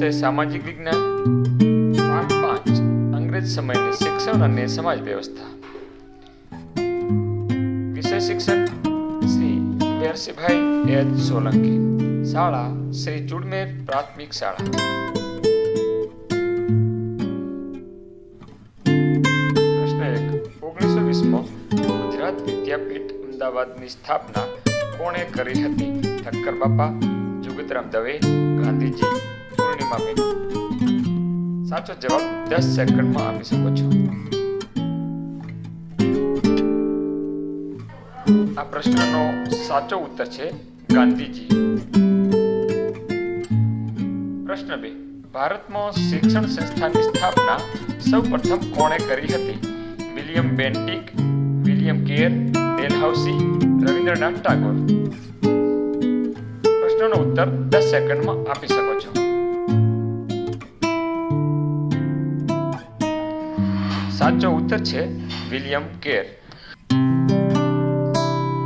વિષય સામાજિક વિજ્ઞાન, પાઠ પાંચ, અંગ્રેજ સમયની શિક્ષણ અને સમાજ વ્યવસ્થા. વિષય શિક્ષક શ્રી વેરસીભાઈ એચ. સોલંકી, શાળા શ્રી ચુડમેર પ્રાથમિક શાળા. પ્રશ્ન એક, ઓગણીસો વીસમાં ગુજરાત વિદ્યાપીઠ અમદાવાદની સ્થાપના કોણે કરી હતી? ઠક્કર બાપા, જુગતરામ દવે, ગાંધીજી. પૂર્ણિમાબેન સાચો જવાબ દસ સેકન્ડમાં આપી શકો છો. આ પ્રશ્નનો સાચો ઉત્તર છે ગાંધીજી. પ્રશ્ન બે. ભારતમાં શિક્ષણ સંસ્થાની સ્થાપના સૌપ્રથમ કોણે કરી હતી? William Bentinck, William Carey Dalhousie Rabindranath Tagore. પ્રશ્નનો ઉત્તર દસ સેકન્ડમાં આપી શકો સાચો ઉત્તર છે વિલિયમ કેર.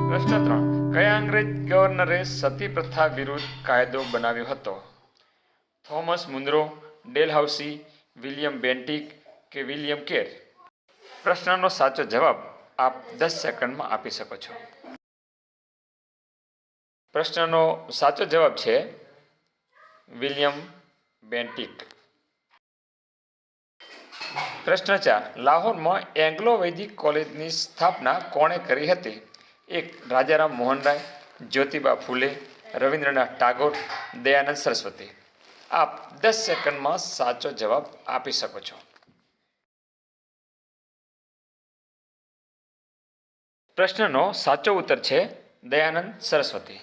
પ્રશ્ન ત્રણ. કયા અંગ્રેજ ગવર્નરે સતી પ્રથા વિરુદ્ધ કાયદો બનાવ્યો હતો? Thomas Munro Dalhousie William Bentinck કે વિલિયમ કેર? પ્રશ્નનો સાચો જવાબ આપ દસ સેકન્ડમાં આપી શકો છો. પ્રશ્નનો સાચો જવાબ છે વિલિયમ બેન્ટિક. પ્રશ્ન ચાર લાહોરમાં એંગ્લો વૈદિક કોલેજની સ્થાપના કોણે કરી હતી? એક રાજારામ મોહન રાય જ્યોતિબા ફૂલે, રવિન્દ્રનાથ ટાગોર, દયાનંદ સરસ્વતી. આપ દસ સેકન્ડમાં સાચો જવાબ આપી શકો છો. પ્રશ્નનો સાચો ઉત્તર છે દયાનંદ સરસ્વતી.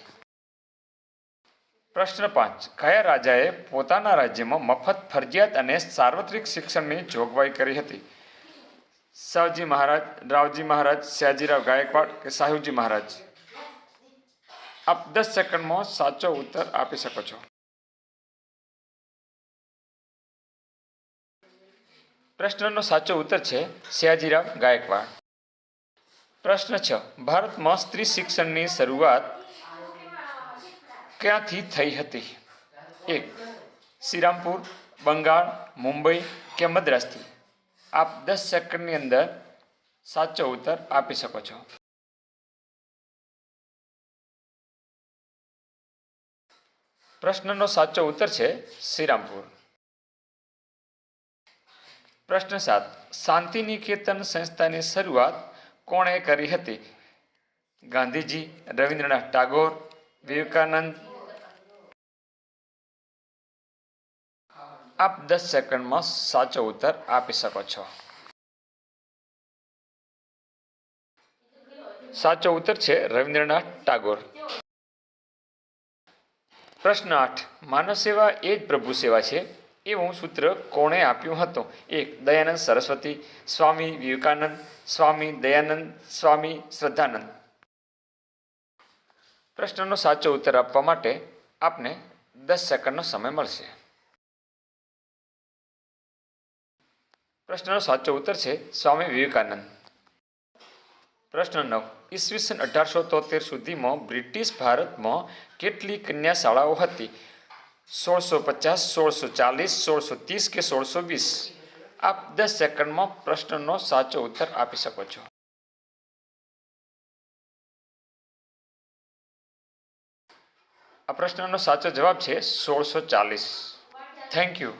પ્રશ્ન પાંચ. કયા રાજાએ પોતાના રાજ્યમાં મફત ફરજિયાત અને સાર્વત્રિક શિક્ષણની જોગવાઈ કરી હતી? સાવજી મહારાજ, રાવજી મહારાજ સયાજીરાવ ગાયકવાડ કે સાહુજી મહારાજ? આપ દસ સેકન્ડમાં સાચો ઉત્તર આપી શકો છો. પ્રશ્નનો સાચો ઉત્તર છે સયાજીરાવ ગાયકવાડ. પ્રશ્ન છ. ભારતમાં સ્ત્રી શિક્ષણની શરૂઆત ક્યાંથી થઈ હતી? એક, શ્રીરામપુર, બંગાળ, મુંબઈ કે મદ્રાસથી? આપ દસ સેકન્ડની અંદર સાચો ઉત્તર આપી શકો છો. પ્રશ્નનો સાચો ઉત્તર છે શ્રીરામપુર. પ્રશ્ન સાત શાંતિ નિકેતન સંસ્થાની શરૂઆત કોણે કરી હતી? ગાંધીજી, રવિન્દ્રનાથ ટાગોર, વિવેકાનંદ આપ દસ સેકન્ડમાં સાચો ઉત્તર આપી શકો છો. સાચો ઉત્તર છે રવિન્દ્રનાથ ટાગોર. પ્રશ્ન આઠ. માનવ સેવા એ જ પ્રભુ સેવા છે? એવું સૂત્ર કોણે આપ્યું હતું? એક, દયાનંદ સરસ્વતી, સ્વામી વિવેકાનંદ, સ્વામી દયાનંદ, સ્વામી શ્રદ્ધાનંદ. પ્રશ્નનો સાચો ઉત્તર આપવા માટે આપને દસ સેકન્ડનો સમય મળશે. પ્રશ્નનો સાચો ઉત્તર છે સ્વામી વિવેકાનંદ. પ્રશ્ન નવ. ઈસવીસન અઢારસો તોતેર સુધીમાં બ્રિટિશ ભારતમાં કેટલી કન્યા શાળાઓ હતી? સોળસો પચાસ, સોળસો ચાલીસ, સોળસો ત્રીસ કે સોળસો વીસ? આપ દસ સેકન્ડમાં પ્રશ્નનો સાચો ઉત્તર આપી શકો છો. આ પ્રશ્નનો સાચો જવાબ છે સોળસો ચાલીસ. Thank you